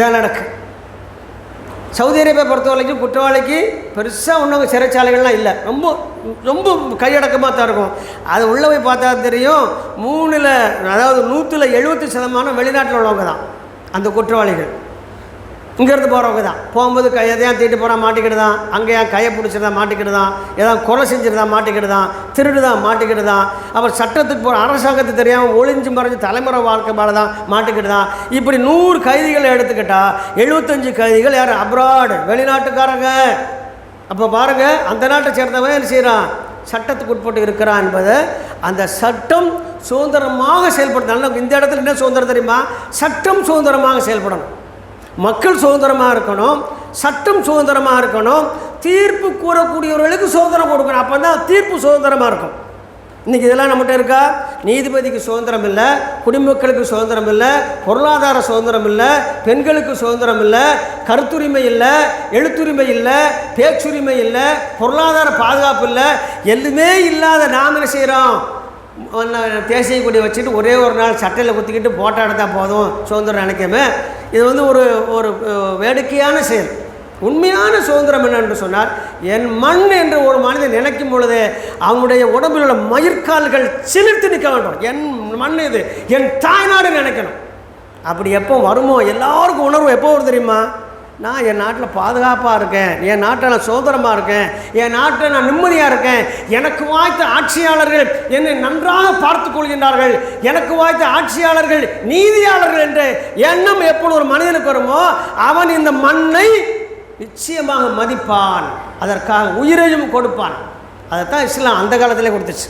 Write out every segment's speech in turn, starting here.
இதான் நடக்கு. Saudi Arabia பொறுத்த வரைக்கும் குற்றவாளிக்கு பெருசாக ஒன்றும் சிறைச்சாலைகள்லாம் இல்லை. ரொம்ப ரொம்ப கையடக்கமாக தான் இருக்கும். அது உள்ளே போய் பார்த்தா தெரியும் மூணில் அதாவது நூற்றில் எழுபத்தி சதமானம் வெளிநாட்டில் உள்ளவங்க தான். அந்த குற்றவாளிகள். இங்கேருந்து போகிறவங்க தான். போகும்போது கை எதையா தீட்டு போகிறான் மாட்டிக்கிட்டு தான் அங்கேயா கையை பிடிச்சிருந்தா மாட்டிக்கிட்டுதான் ஏதாவது கொலை செஞ்சிருந்தா மாட்டிக்கிட்டுதான் திருடுதான் மாட்டிக்கிட்டுதான் அப்புறம் சட்டத்துக்கு போகிற அரசாங்கத்துக்கு தெரியாமல் ஒளிஞ்சு மறைஞ்சு தலைமுறை வாழ்க்கை மேலே தான் மாட்டிக்கிட்டுதான் இப்படி நூறு கைதிகளை எடுத்துக்கிட்டா எழுபத்தஞ்சு கைதிகள் யார்? அப்ராடு. வெளிநாட்டுக்காரங்க. அப்போ பாருங்கள் அந்த நாட்டை சேர்ந்தவன் என்ன செய்கிறான் சட்டத்துக்கு உட்பட்டு இருக்கிறான் என்பதை அந்த சட்டம் சுதந்திரமாக செயல்படுத்த நல்ல இந்த இடத்துல என்ன சுதந்திரம் தெரியுமா? சட்டம் சுதந்திரமாக செயல்படணும். மக்கள் சுதந்திரமாக இருக்கணும் சட்டம் சுதந்திரமாக இருக்கணும் தீர்ப்பு கூறக்கூடியவர்களுக்கு சுதந்திரம் கொடுக்கணும். அப்போ தான் தீர்ப்பு சுதந்திரமாக இருக்கும். இன்றைக்கி இதெல்லாம் நம்மகிட்ட இருக்கா? நீதிபதிக்கு சுதந்திரம் இல்லை குடிமக்களுக்கு சுதந்திரம் இல்லை பொருளாதார சுதந்திரம் இல்லை பெண்களுக்கு சுதந்திரம் இல்லை கருத்துரிமை இல்லை எழுத்துரிமை இல்லை பேச்சுரிமை இல்லை பொருளாதார பாதுகாப்பு இல்லை எதுவுமே இல்லாத நாம் என்ன செய்கிறோம் தேசிய கொடி வச்சுட்டு ஒரே ஒரு நாள் சட்டையில் குத்திக்கிட்டு போட்டோ எடுத்தால் போதும் சுதந்திரம் நினைக்காம. இது வந்து ஒரு ஒரு வேடிக்கையான செயல். உண்மையான சுதந்திரம் என்னென்று சொன்னால் என் மண் என்று ஒரு மனிதன் நினைக்கும் பொழுது அவனுடைய உடம்பில் உள்ள மயிர்கால்கள் சிலிர்த்து நிற்க வேண்டும். என் மண் இது என் தாய்நாடு நினைக்கணும். அப்படி எப்போ வருமோ எல்லாருக்கும் உணர்வு எப்போ வரும் தெரியுமா? நான் என் நாட்டில் பாதுகாப்பாக இருக்கேன். என் நாட்டில் நான் சுதந்திரமாக இருக்கேன். என் நாட்டில் நான் நிம்மதியாக இருக்கேன். எனக்கு வாய்த்த ஆட்சியாளர்கள் என்னை நன்றாக பார்த்து கொள்கின்றார்கள். எனக்கு வாய்த்த ஆட்சியாளர்கள் நீதியாளர்கள் என்று எண்ணம் எப்பொழுது ஒரு மனிதனுக்கு வருமோ அவன் இந்த மண்ணை நிச்சயமாக மதிப்பான். அதற்காக உயிரையும் கொடுப்பான். அதைத்தான் இஸ்லாம் அந்த காலத்திலே கொடுத்துச்சு.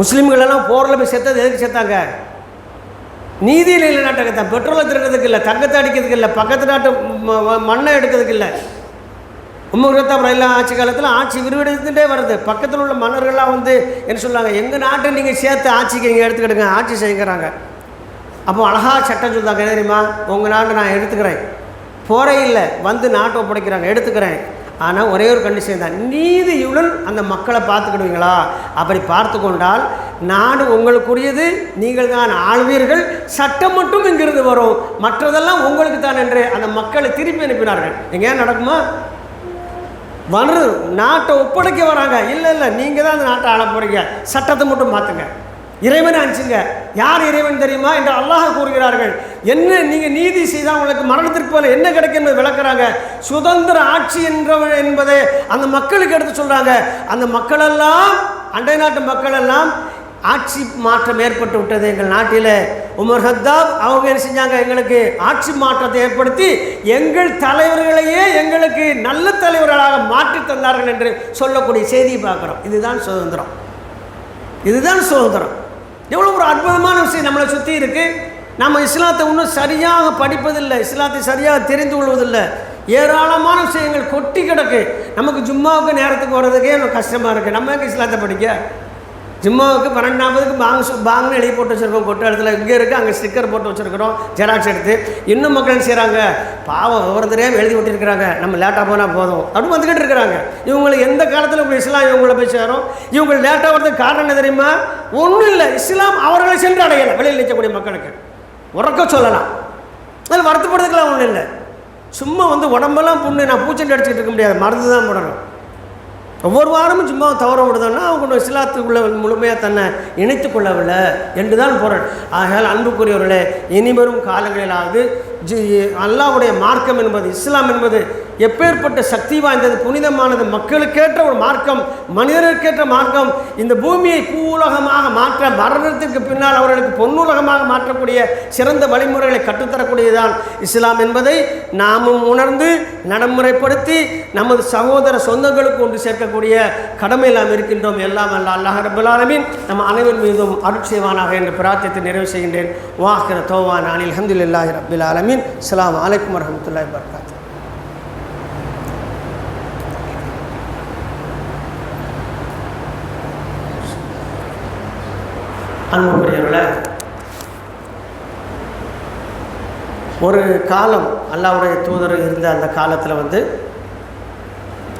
முஸ்லீம்கள் எல்லாம் போரில் போய் செத்தது எதுக்கு செத்தாங்க? நீதி இல்லை தான் பெட்ரோலை திருடுறதுக்கு இல்லை தங்கத்தை அடிக்கிறதுக்கு இல்லை பக்கத்து நாட்டு ம- மண்ணை எடுக்கிறதுக்கு இல்லை. உம்மகுரத்தா ரயில் ஆட்சி காலத்தில் ஆட்சி விரிவடைந்துட்டே வருது. பக்கத்தில் உள்ள மன்னர்கள்லாம் வந்து என்ன சொல்லுவாங்க எங்கள் நாட்டை நீங்கள் சேர்த்து ஆட்சிக்கு இங்கே எடுத்துக்கிடுங்க ஆட்சி செய்கிறாங்க. அப்போ அழகாக சட்டம் சொல்லுவாங்க தெரியுமா? உங்கள் நாட்டை நான் எடுத்துக்கிறேன். போரே இல்லை வந்து நாட்டை ஒப்படைக்கிறாங்க எடுத்துக்கிறேன். ஆனால் ஒரே ஒரு கண்டிஷன் தான். நீதியுடன் அந்த மக்களை பார்த்துக்கிடுவீங்களா? அப்படி பார்த்து கொண்டால் நாடு உங்களுக்குரியது நீங்கள் தான் ஆழ்வீர்கள் சட்டம் மட்டும் இங்கிருந்து வரும். மற்றதெல்லாம் உங்களுக்கு தான் என்று அந்த மக்களை திருப்பி அனுப்பினார்கள். எங்கேயா நடக்குமா? வர்றது நாட்டை ஒப்படைக்க வராங்க. இல்லை இல்லை நீங்கள் தான் அந்த நாட்டை ஆள போகிறீங்க சட்டத்தை மட்டும் மாற்றுங்க இறைவனை அனுப்பிச்சுங்க யார் இறைவன் தெரியுமா? என்று அல்லாஹ் கூறுகிறார்கள். என்ன நீங்கள் நீதி செய்தால் உங்களுக்கு மரணத்திற்கு போல என்ன கிடைக்கும்? என்பதை விளக்குறாங்க. சுதந்திர ஆட்சி என்றவன் என்பதை அந்த மக்களுக்கு எடுத்து சொல்கிறாங்க அந்த மக்களெல்லாம் அண்டை நாட்டு மக்களெல்லாம் ஆட்சி மாற்றம் ஏற்பட்டு விட்டது. எங்கள் நாட்டில் உமர் ஹத்தாப் அவங்க என்ன செஞ்சாங்க? எங்களுக்கு ஆட்சி மாற்றத்தை ஏற்படுத்தி எங்கள் தலைவர்களையே எங்களுக்கு நல்ல தலைவர்களாக மாற்றி தந்தார்கள் என்று சொல்லக்கூடிய செய்தியை பார்க்குறோம். இதுதான் சுதந்திரம். இதுதான் சுதந்திரம். அற்புதமான விஷயம் நம்மளை சுற்றி இருக்குது நம்ம இஸ்லாத்தை இன்னும் சரியாக படிப்பதில்லை இஸ்லாத்தை சரியாக தெரிந்து கொள்வதில்லை. ஏராளமான விஷயங்கள் கொட்டி கிடக்கு. நமக்கு ஜும்மாவுக்கு நேரத்துக்கு வர்றதுக்கே எனக்கு கஷ்டமாக இருக்குது நம்ம எங்கே இஸ்லாத்தை படிக்க? ஜிம்மாவுக்கு பன்னெண்டாவதுக்கு பாங்க பாங்னு பாங்கன்னு எழுதி போட்டு வச்சுருக்கோம். கொட்ட இடத்துல இங்கே இருக்குது அங்கே ஸ்டிக்கர் போட்டு வச்சுருக்கிறோம் ஜெராக்ஸ் எடுத்து. இன்னும் மக்கள் செய்கிறாங்க பாவம் ஒவ்வொருத்தரையும் எழுதி விட்டுருக்குறாங்க. நம்ம லேட்டாக போனால் போதும். அப்படி வந்துக்கிட்டு இருக்கிறாங்க. இவங்களுக்கு எந்த காலத்தில் இப்படி இஸ்லாம் இவங்கள போய் சேரும்? இவங்க லேட்டாக வரதுக்கு காரணம் என்ன தெரியுமா? ஒன்றும் இல்லை. இஸ்லாம் அவர்களை சென்று அடையலை. வெளியில் நிற்கக்கூடிய மக்களுக்கு. உறக்க சொல்லலாம். அதில் வருத்தப்படுறதுக்கெல்லாம் ஒன்றும் இல்லை. சும்மா வந்து உடம்பெல்லாம் புண்ணு நான் பூச்செண்டு அடிச்சுட்டு இருக்க முடியாது. மருந்து தான் போடணும். ஒவ்வொரு வாரமும் சும்மா தவற விடுதோன்னா அவங்க இஸ்லாத்துக்குள்ள முழுமையாக தன்னை இணைத்து கொள்ளவில்லை என்று தான் பொருள். ஆகையால் அன்புக்குரியவர்களே இனிவரும் காலங்களிலாவது ஜி அல்லாவுடைய மார்க்கம் என்பது இஸ்லாம் என்பது எப்பேற்பட்ட சக்தி வாய்ந்தது புனிதமானது மக்களுக்கேற்ற ஒரு மார்க்கம் மனிதருக்கேற்ற மார்க்கம் இந்த பூமியை பூவுலகமாக மாற்ற மரணத்திற்கு பின்னால் அவர்களுக்கு பொன்னுலகமாக மாற்றக்கூடிய சிறந்த வழிமுறைகளை கற்றுத்தரக்கூடியதுதான் இஸ்லாம் என்பதை நாமும் உணர்ந்து நடைமுறைப்படுத்தி நமது சகோதர சொந்தங்களுக்கு ஒன்று சேர்க்கக்கூடிய கடமை நாம் இருக்கின்றோம். எல்லாம் அல்ல அல்லாஹ் ரபுல்லாலமின் நம் அனைவர் மீதும் அருட்செய்வானாக என்ற பிரார்த்தித்து நிறைவு செய்கின்றேன். வாஹிர தோவான் அனில் அஹமதுல்லாஹி ரபில் ஆலமீன். அஸ்லாம் வலைக்கம் வரஹ்மத்துல்லாஹி வர்காத்து அன்புக்குரியவர்களே ஒரு காலம் அல்லாவுடைய தூதர் இருந்த அந்த காலத்தில் வந்து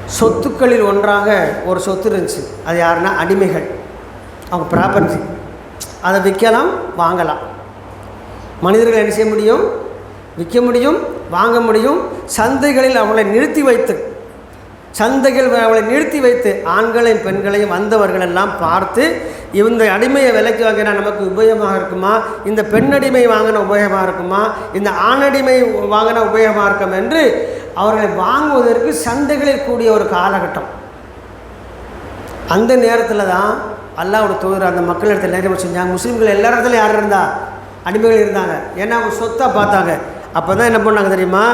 சொத்துக்களில் ஒன்றாக ஒரு சொத்து இருந்துச்சு. அது யாருன்னா அடிமைகள். அவங்க ப்ராப்பர்ட்டி அதை விற்கலாம் வாங்கலாம். மனிதர்கள் என்ன செய்ய முடியும்? விற்க முடியும் வாங்க முடியும். சந்தைகளில் அவளை நிறுத்தி வைத்து சந்தைகள் அவளை நிறுத்தி வைத்து ஆண்களையும் பெண்களையும் வந்தவர்கள் எல்லாம் பார்த்து இந்த அடிமையை விலைக்கு வாங்கினா நமக்கு உபயோகமாக இருக்குமா? இந்த பெண்ணடிமை வாங்கின உபயோகமாக இருக்குமா? இந்த ஆணடிமை வாங்கின உபயோகமாக இருக்கும் என்று அவர்களை வாங்குவதற்கு சந்தைகளில் கூடிய ஒரு காலகட்டம். அந்த நேரத்தில் தான் அல்லாவோட தூதர் அந்த மக்கள் இடத்துல நிறைய செஞ்சாங்க. முஸ்லீம்கள் எல்லா இடத்துலையும் யார் இருந்தா? அடிமைகள் இருந்தாங்க. ஏன்னா அவங்க சொத்தாக பார்த்தாங்க. அப்போ தான் என்ன பண்ணாங்க தெரியுமா?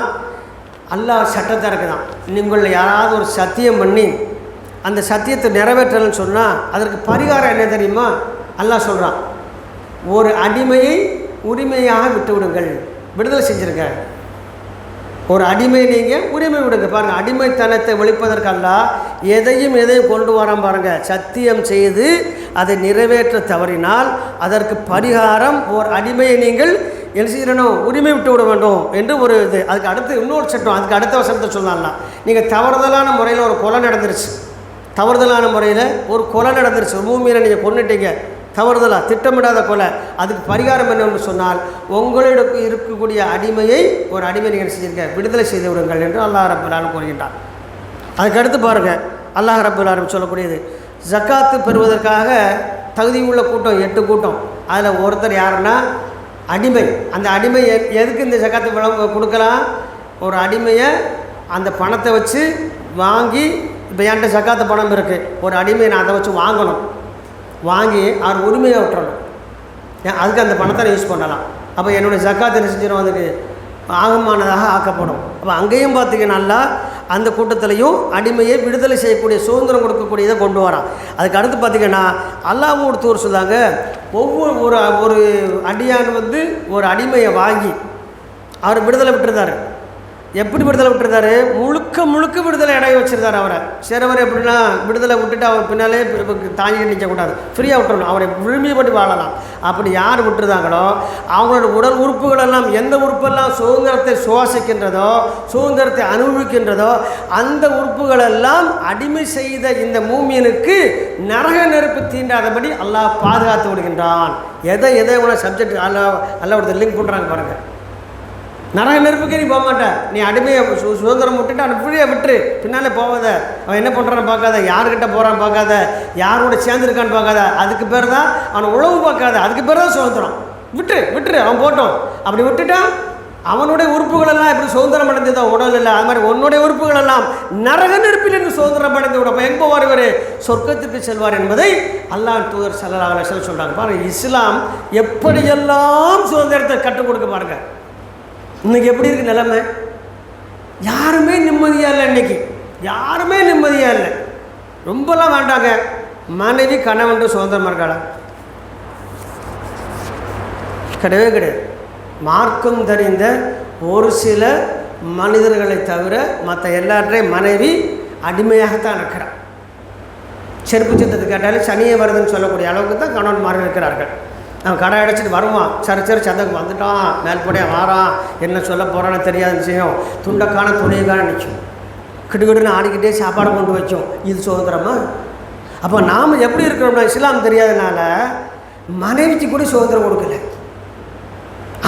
அல்லாஹ் சட்டத்தை இருக்குதான் நீங்கள் யாராவது ஒரு சத்தியம் பண்ணி அந்த சத்தியத்தை நிறைவேற்றலன்னு சொன்னால் அதற்கு பரிகாரம் என்ன தெரியுமா? அல்லாஹ் சொல்கிறான் ஒரு அடிமையை உரிமையாக விட்டு விடுங்கள் விடுதலை செஞ்சுருக்கேன் ஒரு அடிமை நீங்கள் உரிமை விடுங்க பாருங்கள் அடிமைத்தனத்தை ஒழிப்பதற்கல்ல எதையும் எதையும் கொண்டு வரோம் பாருங்கள் சத்தியம் செய்து அதை நிறைவேற்ற தவறினால் அதற்கு பரிகாரம் ஒரு அடிமையை நீங்கள் என்ன செய்யணும்? உரிமை விட்டு விட வேண்டும் என்று ஒரு இது. அதுக்கு அடுத்து இன்னொரு சட்டம் அதுக்கு அடுத்த வசனத்தை சொல்லலாம் நீங்கள் தவறுதலான முறையில் ஒரு கொலை நடந்துருச்சு. தவறுதலான முறையில் ஒரு கொலை நடந்துருச்சு. பூமியில் நீங்கள் கொண்டுட்டீங்க தவறுதலாக திட்டமிடாத கொலை அதுக்கு பரிகாரம் என்னன்னு சொன்னால் உங்களிடம் இருக்கக்கூடிய அடிமையை ஒரு அடிமை நீங்கள் செஞ்சிருக்க விடுதலை செய்து விடுங்கள் என்று அல்லாஹ் ரபுல்லாலும் கூறுகின்றார் அதுக்கடுத்து பாருங்கள் அல்லாஹ் ரபுல்லாலும் சொல்லக்கூடியது ஜக்காத்து பெறுவதற்காக தகுதி உள்ள கூட்டம் எட்டு கூட்டம். அதில் ஒருத்தர் யாருன்னா அடிமை. அந்த அடிமை எதுக்கு இந்த ஜக்காத்து விளம்ப கொடுக்கலாம்? ஒரு அடிமையை அந்த பணத்தை வச்சு வாங்கி இப்போ என்கிட்ட ஜக்காத்து பணம் இருக்குது ஒரு அடிமையை நான் அதை வச்சு வாங்கணும். வாங்கி அவர் உரிமையை விட்டுறணும். ஏன் அதுக்கு அந்த பணத்தை யூஸ் பண்ணலாம். அப்போ என்னுடைய ஜக்காத் என்ன செஞ்சிடும் அதுக்கு ஆகமானதாக ஆக்கப்படும். அப்போ அங்கேயும் பார்த்தீங்கன்னா அந்த கூட்டத்திலையும் அடிமையை விடுதலை செய்யக்கூடிய சுதந்திரம் கொடுக்கக்கூடியதை கொண்டு வரான். அதுக்கு அடுத்து பார்த்தீங்கன்னா ஒரு தூர் சொல்லாங்க ஒவ்வொரு ஒரு ஒரு அடியான் வந்து ஒரு அடிமையை வாங்கி அவர் விடுதலை விட்டுருந்தாரு. எப்படி விடுதலை விட்டுருந்தாரு? முழுக்க முழுக்க விடுதலை அடைய வச்சிருந்தாரு அவரை. சிறவர் எப்படின்னா விடுதலை விட்டுட்டு அவர் பின்னாலே பி- தாங்கி நிற்கக்கூடாது ஃப்ரீயாக விட்டுறணும். அவரை விரும்பியபடி வாழலாம். அப்படி யார் விட்டுருந்தாங்களோ அவங்களோட உடல் உறுப்புகளெல்லாம் எந்த உறுப்பெல்லாம் சுதந்திரத்தை சுவாசிக்கின்றதோ சுதந்திரத்தை அனுபவிக்கின்றதோ அந்த உறுப்புகளெல்லாம் அடிமை செய்த இந்த மூமியனுக்கு நரக நெருப்பு தீண்டாதபடி அல்லாஹ் பாதுகாத்து விடுகின்றான். எதை எதை உன சப்ஜெக்ட் அல்ல அல்ல ஒருத்தர் லிங்க் பண்ணுறாங்க பாருங்கள் நரக நெருப்புக்கே நீ போக மாட்டேன். நீ அடிமையை சு சுதந்திரம் விட்டுட்டு அவனை ஃப்ரீயாக விட்டுரு. பின்னாலே போகாத. அவன் என்ன பண்ணுறான்னு பார்க்காத. யாருக்கிட்ட போகிறான்னு பார்க்காத. யாரோட சேர்ந்துருக்கான்னு பார்க்காத. அதுக்கு பேர் தான் அவனை உழவு பார்க்காத. அதுக்கு பேர் தான் சுதந்திரம். விட்டுரு விட்டுரு. அவன் போட்டோம். அப்படி விட்டுட்டான் அவனுடைய உறுப்புகளெல்லாம் எப்படி சுதந்திரம் அடைந்ததோ உடல் இல்லை. அது மாதிரி உன்னுடைய உறுப்புகளெல்லாம் நரக நெருப்பிலிருந்து சுதந்திரம் அடைந்து விடும். அப்போ எங்கே போவார் இவர்? சொர்க்கத்துக்கு செல்வார் என்பதை அல்லாஹ் தூதர் சல்லல்லாஹு சொல்கிறாங்க பாருங்கள் இஸ்லாம் எப்படியெல்லாம் சுதந்திரத்தை கற்றுக் கொடுக்க பாருங்கள் இன்னைக்கு எப்படி இருக்கு நிலைமை? யாருமே நிம்மதியாக இல்லை இன்னைக்கு. யாருமே நிம்மதியாக இல்லை. ரொம்பலாம் வேண்டாங்க. மனைவி கணவன் சுதந்திரமாக இருக்காளா? கிடையவே கிடையாது. மார்க்கம் தெரிந்த ஒரு சில மனிதர்களை தவிர மற்ற எல்லாற்றையும் மனைவி அடிமையாகத்தான் இருக்கிறார் செருப்பு சித்தத்தை கேட்டாலே சனியை வருதுன்னு சொல்லக்கூடிய அளவுக்கு தான் கணவன்மார்கள் இருக்கிறார்கள். அவன் கடை அடைச்சிட்டு வருவான். சரி சரி சந்தைக்கு வந்துட்டான். மேல்படியாக வாரான். என்ன சொல்ல போகிறான்னு தெரியாத விஷயம். துண்டக்கான துணியக்கான நிற்கும் கிடுகிடுன்னு ஆடிக்கிட்டே சாப்பாடு கொண்டு வச்சோம். இது சுதந்திரமா? அப்போ நாம் எப்படி இருக்கிறோம்னா இஸ்லாம் தெரியாதனால மனைவிக்கு கூட சுதந்திரம் கொடுக்கல.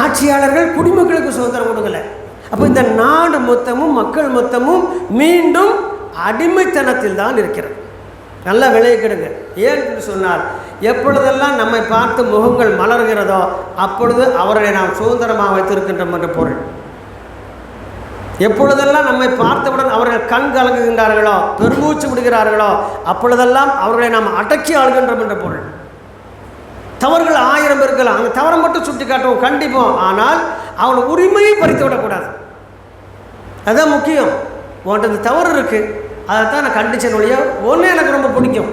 ஆட்சியாளர்கள் குடிமக்களுக்கு சுதந்திரம் கொடுக்கல. அப்போ இந்த நாடு மொத்தமும் மக்கள் மொத்தமும் மீண்டும் அடிமைத்தனத்தில் தான் இருக்கிறது. நல்ல விலையை கெடுங்க. ஏன் என்று சொன்னால் எப்பொழுதெல்லாம் நம்மை பார்த்து முகங்கள் மலர்கிறதோ அப்பொழுது அவர்களை நாம் சுதந்திரமாக வைத்திருக்கின்றோம் என்ற பொருள். எப்பொழுதெல்லாம் நம்மை பார்த்தவுடன் அவர்கள் கண் கலங்குகின்றார்களோ பெருமூச்சு விடுகிறார்களோ அப்பொழுதெல்லாம் அவர்களை நாம் அடக்கி ஆளுகின்றோம் என்ற பொருள். தவறுகள் ஆயிரம் இருக்கலாம். அந்த தவறை மட்டும் சுட்டி காட்டுவோம் கண்டிப்போம். ஆனால் அவன் உரிமையை பறித்து விடக்கூடாது அதுதான் முக்கியம். உன்ட்டு இந்த தவறு இருக்குது அதைத்தான் நான் கண்டிச்சேன் ஒழிய ஒன்று எனக்கு ரொம்ப பிடிக்கும்.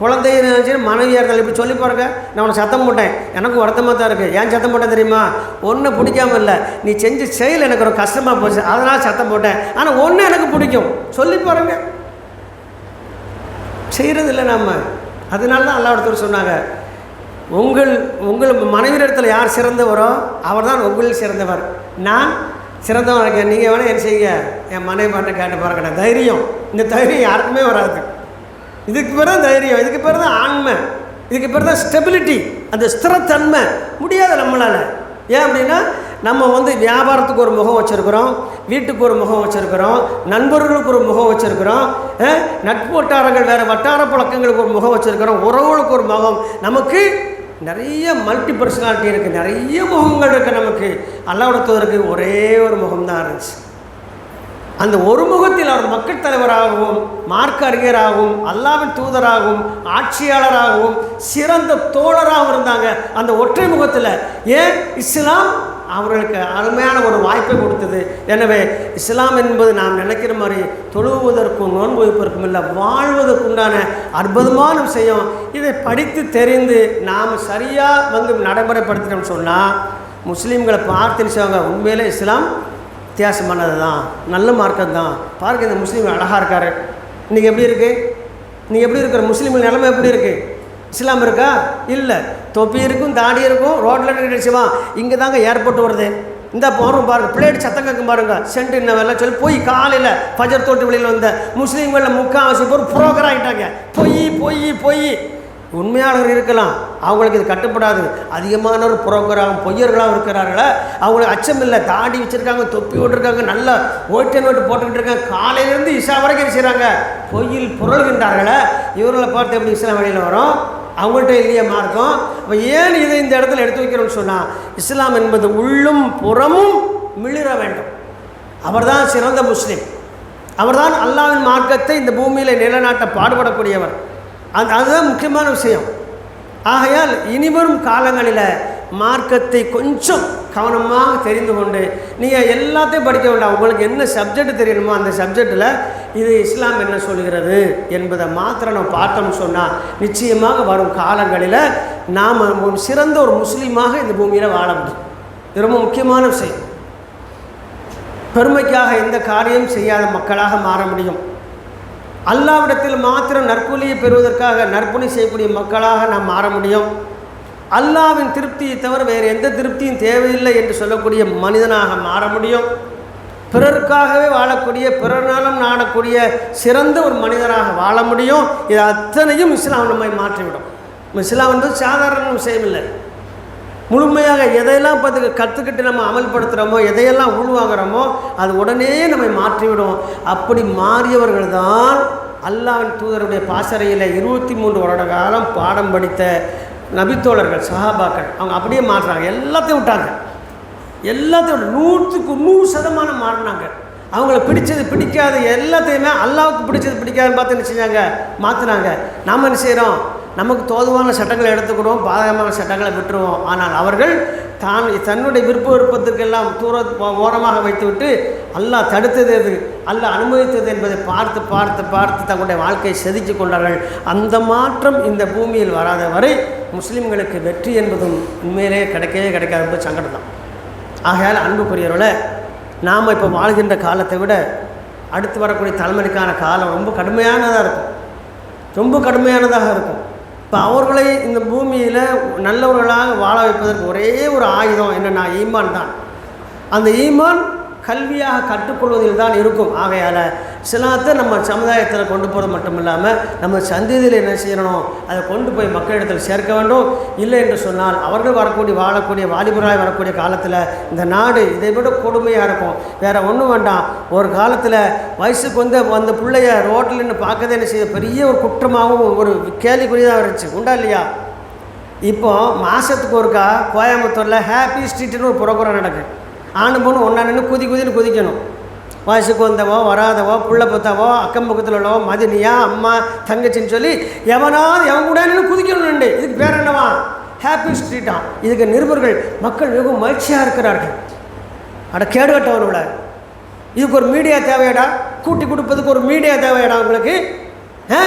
குழந்தைய நினச்சி மனைவியாக இருந்தால் இப்படி சொல்லி பாருங்க நான் உனக்கு சத்தம் போட்டேன். எனக்கும் வருத்தமாக தான் இருக்குது ஏன் சத்தம் போட்டேன் தெரியுமா? ஒன்று பிடிக்காம இல்லை. நீ செஞ்ச செயல் எனக்கு ஒரு கஷ்டமாக போச்சு. அதனால் சத்தம் போட்டேன். ஆனால் ஒன்று எனக்கு பிடிக்கும். சொல்லி பாருங்க. செய்கிறது இல்லை நம்ம அதனால தான் எல்லா இடத்துல சொன்னாங்க உங்கள் உங்கள் மனைவியிடத்தில் யார் சிறந்தவரோ அவர் தான் உங்களில் சிறந்தவர். நான் சிறந்தவன் இருக்கேன். நீங்கள் வேணால் என்ன செய்யுங்க? என் மனைவி பண்ண கேட்டு பாருங்க தைரியம். இந்த தைரியம் யாருக்குமே வராது. இதுக்கு பேர் தான் தைரியம். இதுக்கு பேர் தான் ஆண்மை. இதுக்கு பேர் தான் ஸ்டெபிலிட்டி அந்த ஸ்திரத்தன்மை. முடியாது நம்மளால். ஏன் அப்படின்னா நம்ம வந்து வியாபாரத்துக்கு ஒரு முகம் வச்சுருக்குறோம் வீட்டுக்கு ஒரு முகம் வச்சுருக்குறோம் நண்பர்களுக்கு ஒரு முகம் வச்சுருக்குறோம் நட்பு வட்டாரங்கள் வேறு வட்டார பழக்கங்களுக்கு ஒரு முகம் வச்சுருக்குறோம் உறவுகளுக்கு ஒரு முகம். நமக்கு நிறைய மல்டி பர்சனாலிட்டி இருக்குது நிறைய முகங்கள் இருக்குது நமக்கு. அல்லாவோட தூதருக்கு ஒரே ஒரு முகம்தான் இருந்துச்சு. அந்த ஒரு முகத்தில் அவர் மக்கள் தலைவராகவும் மார்க்க அறிஞராகவும் அல்லாவின் தூதராகவும் ஆட்சியாளராகவும் சிறந்த தோழராகவும் இருந்தாங்க. அந்த ஒற்றை முகத்தில் ஏன் இஸ்லாம் அவர்களுக்கு அருமையான ஒரு வாய்ப்பை கொடுத்தது. எனவே இஸ்லாம் என்பது நாம் நினைக்கிற மாதிரி தொழுவதற்கும் நோன்பு வைப்பதற்கும் இல்லை வாழ்வதற்குண்டான அற்புதமான விஷயம். இதை படித்து தெரிந்து நாம் சரியாக வந்து நடைமுறைப்படுத்தினோம்னு சொன்னால் முஸ்லீம்களை பார்த்து நினைச்சவங்க உண்மையிலே இஸ்லாம் வித்தியாசமானது தான் நல்ல மார்க்கம் தான் பாருங்கள் இந்த முஸ்லீம் அழகாக இருக்காரு. இன்றைக்கி எப்படி இருக்குது இன்றைக்கி எப்படி இருக்கிற முஸ்லீம்கள் நிலைமை எப்படி இருக்குது இஸ்லாம் இருக்கா? இல்லை. தொப்பி இருக்கும் தாடி இருக்கும் ரோட்டில் நினைச்சுவா இங்கே தாங்க ஏர்போர்ட் வருது இந்த போகிறோம் பாருங்கள் பிளேட் சத்தம் கேட்கும் பாருங்கள் சென்ட் என்ன வேலை சொல்லி போய் காலையில் பஜர் தோட்டு வெளியில் வந்த முஸ்லீம்களில் முக்கால்வாசி பேர் புரோக்கர் ஆகிட்டாங்க பொய் பொய் பொய். உண்மையாளர்கள் இருக்கலாம். அவங்களுக்கு இது கட்டுப்படாது. அதிகமானவர் புரோக்கராகவும் பொய்யர்களாகவும் இருக்கிறார்களே. அவங்களுக்கு அச்சம் இல்லை. தாடி வச்சுருக்காங்க தொப்பி விட்டுருக்காங்க நல்ல ஓட்டு நோட்டு போட்டுக்கிட்டு இருக்காங்க. காலையிலேருந்து இஷா வரைக்கும் செய்கிறாங்க பொய்யில் புரள்கின்றார்களே. இவர்களை பார்த்து எப்படி இஸ்லாம் வெளியில் வரும்? அவங்கள்ட்ட இல்லையே மார்க்கம். அப்போ ஏன் இதை இந்த இடத்துல எடுத்து வைக்கிறோம்னு சொன்னால் இஸ்லாம் என்பது உள்ளும் புறமும் மிளிர வேண்டும். அவர்தான் சிறந்த முஸ்லீம். அவர்தான் அல்லாவின் மார்க்கத்தை இந்த பூமியில் நிலநாட்ட பாடுபடக்கூடியவர். அந்த அதுதான் முக்கியமான விஷயம். ஆகையால் இனிவரும் காலங்களில் மார்க்கத்தை கொஞ்சம் கவனமாக தெரிந்து கொண்டு நீங்கள் எல்லாத்தையும் படிக்க வேண்டாம். உங்களுக்கு என்ன சப்ஜெக்ட் தெரியணுமோ அந்த சப்ஜெக்டில் இது இஸ்லாம் என்ன சொல்கிறது என்பதை மாத்திரம் நம்ம பார்த்தோம்னு சொன்னால் நிச்சயமாக வரும் காலங்களில் நாம் சிறந்த ஒரு முஸ்லீமாக இந்த பூமியில் வாழ முடியும். இது ரொம்ப முக்கியமான விஷயம். பெருமைக்காக எந்த காரியம் செய்யாத மக்களாக மாற முடியும். அல்லாவிடத்தில் மாத்திரம் நற்கூலியை பெறுவதற்காக நற்புணி செய்யக்கூடிய மக்களாக நாம் மாற முடியும். அல்லாவின் திருப்தியை தவிர வேறு எந்த திருப்தியும் தேவையில்லை என்று சொல்லக்கூடிய மனிதனாக மாற முடியும். பிறருக்காகவே வாழக்கூடிய பிறர்னாலும் நாடக்கூடிய சிறந்த ஒரு மனிதனாக வாழ முடியும். இது அத்தனையும் இஸ்லாம் நம்மை மாற்றிவிடும். இஸ்லாம் என்பது சாதாரண விஷயம் இல்லை. முழுமையாக எதையெல்லாம் பார்த்து கற்றுக்கிட்டு நம்ம அமல்படுத்துகிறோமோ எதையெல்லாம் உள்வாங்குறோமோ அது உடனே நம்மை மாற்றிவிடும். அப்படி மாறியவர்கள் தான் அல்லாவின் தூதருடைய பாசறையில் இருபத்தி மூன்று வருட காலம் பாடம் படித்த நபித்தோழர்கள் சஹாபாக்கள் அவங்க அப்படியே மாற்றுறாங்க எல்லாத்தையும் விட்டாங்க. எல்லாத்தையும் நூற்றுக்கு நூறு சதமானம் மாறினாங்க. அவங்கள பிடிச்சது பிடிக்காது எல்லாத்தையுமே அல்லாவுக்கு பிடிச்சது பிடிக்காதுன்னு பார்த்து என்ன செஞ்சாங்க? மாற்றினாங்க நாம் என்ன செய்கிறோம் நமக்கு தோதுவான சட்டங்களை எடுத்துக்கிறோம் பாதகமான சட்டங்களை விட்டுருவோம். ஆனால் அவர்கள் தான் தன்னுடைய விருப்ப விருப்பத்திற்கெல்லாம் தூர ஓரமாக வைத்துவிட்டு அல்லாஹ் தடுத்தது எது? அல்ல அனுமதித்தது என்பதை பார்த்து பார்த்து பார்த்து தங்களுடைய வாழ்க்கையை செதுக்கி கொண்டார்கள். அந்த மாற்றம் இந்த பூமியில் வராத வரை முஸ்லீம்களுக்கு வெற்றி என்பதும் உண்மையிலேயே கிடைக்கவே கிடைக்காது என்பது சங்கடம் தான் ஆகையால் அன்புக்குரியவர்களை நாம் இப்போ வாழ்கின்ற காலத்தை விட அடுத்து வரக்கூடிய தலைமுறைக்கான காலம் ரொம்ப கடுமையானதாக இருக்கும். ரொம்ப கடுமையானதாக இருக்கும். இப்போ அவர்களை இந்த பூமியில் நல்லவர்களாக வாழ வைப்பதற்கு ஒரே ஒரு ஆயுதம் என்னென்னா ஈமான் தான். அந்த ஈமான் கல்வியாக கற்றுக்கொள்வதில் தான் இருக்கும். ஆகையால் சிலாத்தை நம்ம சமுதாயத்தில் கொண்டு போகிறது மட்டும் இல்லாமல் நம்ம சந்ததியில் என்ன செய்யணும்? அதை கொண்டு போய் மக்களிடத்தில் சேர்க்க வேண்டும். இல்லை என்று சொன்னால் அவர்கள் வரக்கூடிய வாழக்கூடிய வாலிபராய் வரக்கூடிய காலத்தில் இந்த நாடு இதை விட கொடுமையாக இருக்கும். வேறு ஒன்றும் வேண்டாம். ஒரு காலத்தில் வயசுக்கு வந்து அந்த பிள்ளைய ரோட்டில் நின்று பார்க்கறதே என்ன செய்ய பெரிய ஒரு குற்றமாகவும் ஒரு கேலிக்குறியாக இருந்துச்சு. உண்டா இல்லையா? இப்போ மாதத்துக்கு ஒருக்கா கோயம்புத்தூரில் ஹாப்பி ஸ்ட்ரீட்னு ஒரு ப்ரோக்ராம் நடக்குது. ஆணும் பொண்ணு ஒன்றா நின்று குதி குதின்னு குதிக்கணும். வயசுக்கு வந்தவோ வராதவோ புள்ள பொத்தவோ அக்கம் பக்கத்தில் உள்ளவோ மதினியா அம்மா தங்கச்சின்னு சொல்லி எவனாவது எவன் கூட நின்று குதிக்கணும் இதுக்கு பேர் என்னவா? ஹாப்பி ஸ்ட்ரீட்டா இதுக்கு நிருபர்கள் மக்கள் மிகவும் மகிழ்ச்சியாக இருக்கிறார்கள். அட கேடுகட்டவனோட இதுக்கு ஒரு மீடியா தேவையாடா? கூட்டி கொடுப்பதுக்கு ஒரு மீடியா தேவையாடா உங்களுக்கு? ஆ?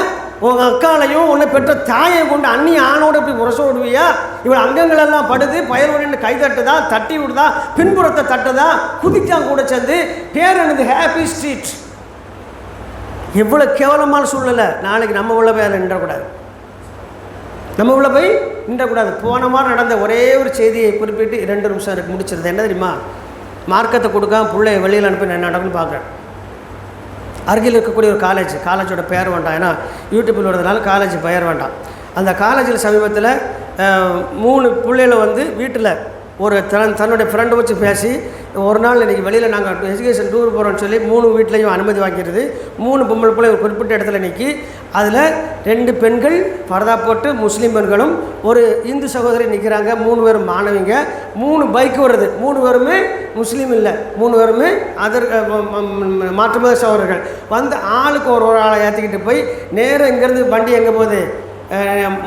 உங்கள் அக்காலையும் உன்னை பெற்ற தாயை கொண்டு அண்ணி ஆணோட இப்படி உரச விடுவியா? இவள் அங்கங்களெல்லாம் படுது பயலுடன் கை தட்டுதா தட்டி விடுதா பின்புறத்தை தட்டுதா? குதிக்கான் கூட சேர்ந்து பேர் எனது ஹாப்பி ஸ்ட்ரீட் எவ்வளோ கேவலமான சூழ்நிலை. நாளைக்கு நம்ம உள்ள போய் அதில் நின்றக்கூடாது. நம்ம உள்ள போய் நின்றக்கூடாது. போன வாரம் நடந்த ஒரே ஒரு செய்தியை குறிப்பிட்டு ரெண்டு நிமிஷம் எனக்கு முடிச்சிருது. என்ன தெரியுமா? மார்க்கத்தை கொடுக்காம பிள்ளைய வெளியில் அனுப்பி நான் நடக்குன்னு பார்க்குறேன். அருகில் இருக்கக்கூடிய ஒரு காலேஜ் காலேஜோட பெயர் வேண்டாம். ஏன்னா யூடியூப்பில் வரதுனால காலேஜ் பெயர் வேண்டாம். அந்த காலேஜில் சமீபத்தில் மூணு பிள்ளைகளை வந்து வீட்டில் ஒரு தன் தன்னுடைய ஃப்ரெண்டை வச்சு பேசி ஒரு நாள் இன்றைக்கி வெளியில் நாங்கள் எஜுகேஷன் டூர் போகிறோம்னு சொல்லி மூணு வீட்லேயும் அனுமதி வாங்கிடுது மூணு பொம்பளை பிள்ளை ஒரு குறிப்பிட்ட இடத்துல நிற்கி அதில் ரெண்டு பெண்கள் பரதா போட்டு முஸ்லீம் பெண்களும் ஒரு இந்து சகோதரி நிற்கிறாங்க மூணு பேரும் மாணவிங்க. மூணு பைக் வருது. மூணு பேருமே முஸ்லீம் இல்லை. மூணு பேருமே அதர் மாற்றுமத சகோதரர்கள். வந்து ஆளுக்கு ஒரு ஒரு ஆளை ஏற்றிக்கிட்டு போய் நேராக இங்கேருந்து வண்டி எங்கே போகுது?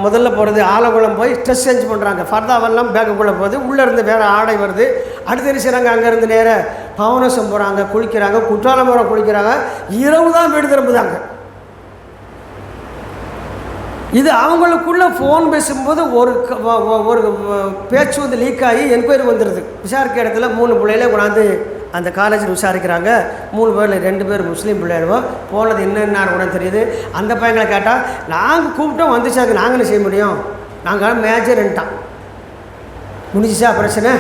முதல்ல போகிறது ஆலங்குளம் போய் ஸ்ட்ரெஸ் சேஞ்ச் பண்ணுறாங்க ஃபர்தாவெல்லாம் பேக்குக்குள்ளே போகுது. உள்ளே இருந்து வேறு ஆடை வருது. அடுத்து என்ன செய்கிறாங்க அங்கேருந்து நேராக பவனசம் போகிறாங்க குளிக்கிறாங்க குற்றாலமரம் குளிக்கிறாங்க. இரவு தான் வீடு திரும்புதாங்க. இது அவங்களுக்குள்ளே ஃபோன் பேசும்போது ஒரு ஒரு பேச்சு வந்து லீக் ஆகி என்கொயரி வந்துடுது விசாரிக்க இடத்துல மூணு பிள்ளைகளே கொண்டாந்து அந்த காலேஜில் விசாரிக்கிறாங்க. மூணு பேரில் ரெண்டு பேர் முஸ்லீம் பிள்ளைகளோ போனது என்னென்னு கூட தெரியுது. அந்த பையங்களை கேட்டால் நாங்கள் கூப்பிட்டோம் வந்துச்சாங்க நாங்கள் என்ன செய்ய முடியும்? நாங்கள் மேஜர்ன்ட்டான் முடிஞ்சிச்சா பிரச்சனை?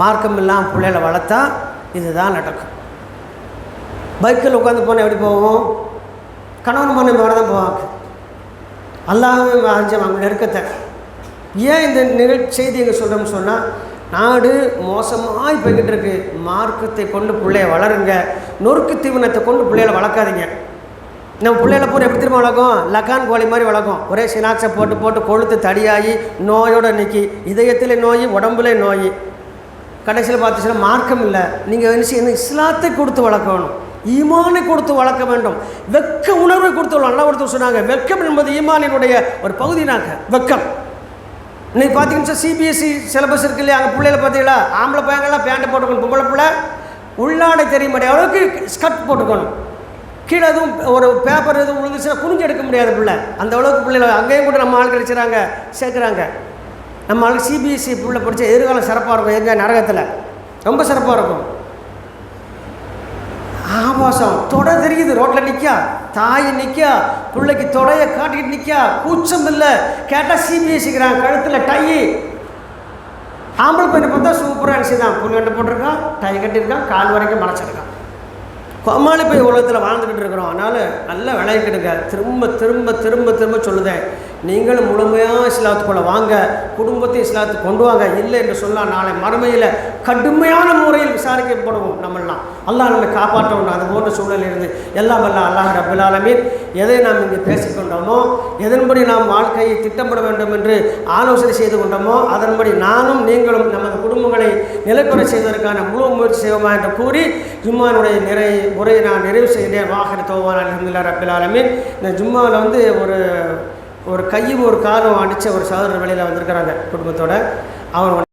மார்க்கம் இல்லாமல் பிள்ளைகளை வளர்த்தா இதுதான் நடக்கும். பைக்கில் உட்காந்து போனால் எப்படி போவோம்? கணவன் மனைவி மேலே தான் போவாங்க. அல்லாஹ்வே அஞ்சம் அவங்க நெருக்கத்தை. ஏன் இந்த நிகழ்ச்சி செய்தி எங்கே சொல்கிறோம்னு சொன்னால் நாடு மோசமாக போய்கிட்டு இருக்கு மார்க்கத்தை கொண்டு பிள்ளைய வளருங்க. நொறுக்கு தீவனத்தை கொண்டு பிள்ளைகளை வளர்க்காதீங்க. நம்ம பிள்ளைகளை பூரா எப்படி திரும்ப வளர்க்கும்? லக்கான் கோழி மாதிரி வளர்க்கும். ஒரே சினாக்ஸை போட்டு போட்டு கொழுத்து தடியாகி நோயோட நிற்கி இதயத்தில் நோய் உடம்புல நோய். கடைசியில் பார்த்துச்சுன்னா மார்க்கம் இல்லை. நீங்கள் என்ன இஸ்லாத்தை கொடுத்து வளர்க்கணும். ஈமானை கொடுத்து வளர்க்க வேண்டும். வெக்க உணர்வை கொடுத்து நல்லா கொடுத்து சொன்னாங்க வெக்கம் என்பது ஈமானினுடைய ஒரு பகுதினாக்க வெக்கம். இன்னைக்கு பார்த்தீங்கன்னா சிபிஎஸ்சி சிலபஸ் இருக்கு இல்லையா? அங்கே பிள்ளைகளை பார்த்தீங்களா ஆம்பளை பையங்கள்லாம் பேண்ட்டை போட்டுக்கணும். பொம்பளை பிள்ளை உள்ளாடை தெரிய முடியாது அளவுக்கு ஸ்கர்ட் போட்டுக்கணும். கீழே எதுவும் ஒரு பேப்பர் எதுவும் விழுந்துச்சுன்னா குனிஞ்சு எடுக்க முடியாது பிள்ளை. அந்த அளவுக்கு பிள்ளைகள் அங்கேயும் கூட நம்ம ஆள் கழிச்சுறாங்க சேர்க்குறாங்க. நம்ம ஆளுக்கு சிபிஎஸ்சி பிள்ளை படித்த எதிர்காலம் சிறப்பாக இருக்கும். எங்கள் நரகத்தில். ரொம்ப சிறப்பாக இருக்கும். ஆபாசம் தொடை தெரியுது ரோட்டில் நிற்கா தாய் நிற்கா பிள்ளைக்கு தொடையை காட்டிக்கிட்டு நிற்கா கூச்சம் இல்லை. கேட்டால் சிபிஎஸ்சிக்கிறான் கழுத்தில் டை ஆம்பளை பையனை பார்த்தா சூப்பராக அடிச்சுதான். புல் கட்டு போட்டிருக்கான் டை கட்டியிருக்கான் கால் வரைக்கும் மறைச்சிருக்கான் கொம்மாளி போய் உலகத்தில் வாழ்ந்துக்கிட்டு இருக்கிறோம். அதனால் நல்ல விளைய கெடுங்க திரும்ப திரும்ப திரும்ப திரும்ப சொல்லுதேன். நீங்களும் முழுமையாக இஸ்லாத்துக்குள்ளே வாங்க குடும்பத்தை இஸ்லாத்துக்கு கொண்டு வாங்க. இல்லை என்று சொன்னால் நாளை மறுமையில் கடுமையான முறையில் விசாரிக்கப்படுவோம் நம்மளாம் அல்லாஹ் நம்மை காப்பாற்ற வேண்டும் அது போன்ற சூழலில் இருந்து எல்லாம் அல்ல அல்லாஹ் ரபுல்லாலமீன் எதை நாம் இங்கு பேசிக்கொண்டோமோ எதன்படி நாம் வாழ்க்கையை திட்டமிட வேண்டும் என்று ஆலோசனை செய்து கொண்டோமோ அதன்படி நானும் நீங்களும் நமது குடும்பங்களை நிலைப்பெற செய்வதற்கான முழு முயற்சி செய்வோமா என்று கூறி ஜும்மானுடைய நிறை உரையை நான் நிறைவு செய்கிறேன். வாகன தோவான் அலமதுல்லா ரபுல்லாலமீன் இந்த ஜும்மாவில் வந்து ஒரு ஒரு கையும் ஒரு காலும் அடித்த ஒரு சகோதரர் வெளியில் வந்திருக்கிறாங்க குடும்பத்தோட. அவர்